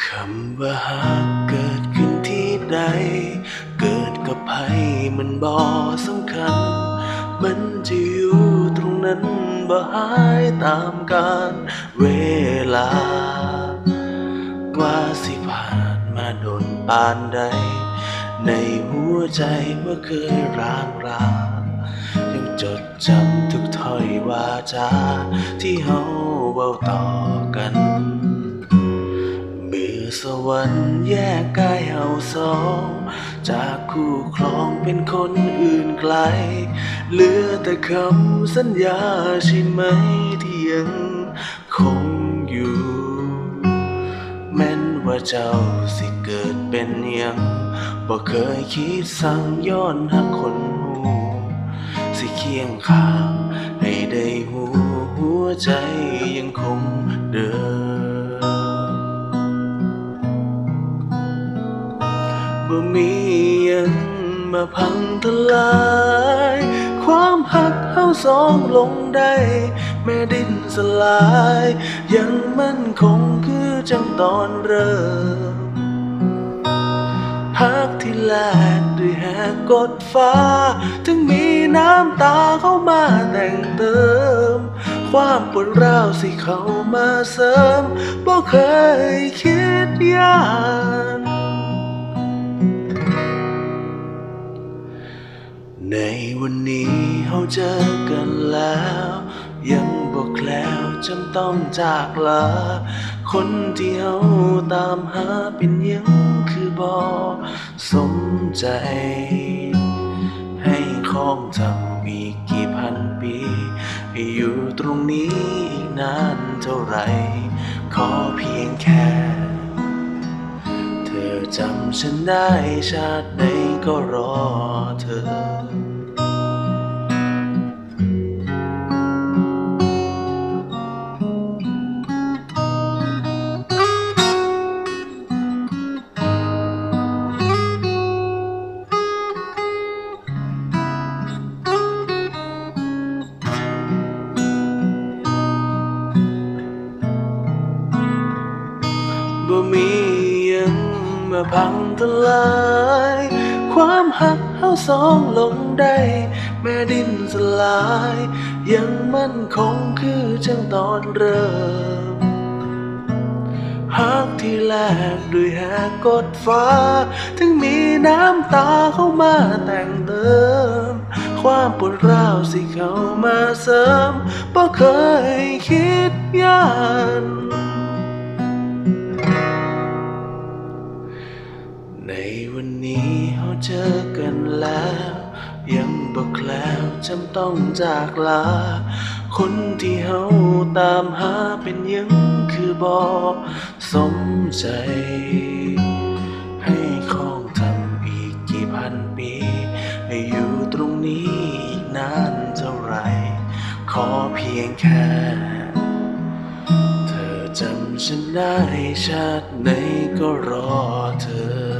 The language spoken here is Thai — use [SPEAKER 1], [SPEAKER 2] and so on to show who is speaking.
[SPEAKER 1] คำว่าหากเกิดขึ้นที่ใด เกิดกับภัยมันบ่อสำคัญ มันจะอยู่ตรงนั้นบ่หายตามกาลเวลา กว่าสิผ่านมาโดนปานใด ในหัวใจเมื่อเคยร้างรายังจดจำทุกถ้อยวาจาที่เฮาเว้าต่อกัน วรรค์แยกกายเฮาสอง จากคู่ครองเป็นคนอื่นไกล เหลือแต่คำสัญญาใช่ไหมที่ยังคงอยู่ แม้นว่าเจ้าสิเกิดเป็นยังบ่เคยคิดสั่งย้อนหักคนหูสิเคียงข้างให้ได้หูหัวใจยังคงเดิม มียังมาพังทลาย ความหักเฮาสองลงได้แม่ดินสลาย ยังมั่นคงคือจังตอนเริ่มหักที่แลกด้วยแหกกดฟ้า ถึงมีน้ำตาเข้ามาแต่งเติม ความปวดร้าวสิเข้ามาเสริมบ่เคยคิดยาน เราเจอกันแล้ว ยังบอกแล้วจำต้องจากลา คนที่เราตามหาเป็นยังคือบอสมใจ ให้คล้องจำอีกกี่พันปีให้อยู่ตรงนี้อีกนานเท่าไหรขอเพียงแค่เธอจำฉันได้ชาติไหนก็รอเธอ บ่มียังมาพังทลาย ความหักเฮาสองลงได้ แม่ดินสลาย ยังมั่นคงคือจังตอนเริ่มหักที่แลกด้วยแหกกดฟ้า ถึงมีน้ำตาเข้ามาแต่งเติม ความปวดร้าวสิเข้ามาเสริมบ่เคยคิดยาน กันแล้ว ยังบอกแล้วจำต้องจากลา คนที่เฮาตามหาเป็นยังคือบอสมใจ ให้คล้องทำอีกกี่พันปี ให้อยู่ตรงนี้อีกนานเท่าไหรขอเพียงแค่เธอจำฉันได้ชาติไหนก็รอเธอ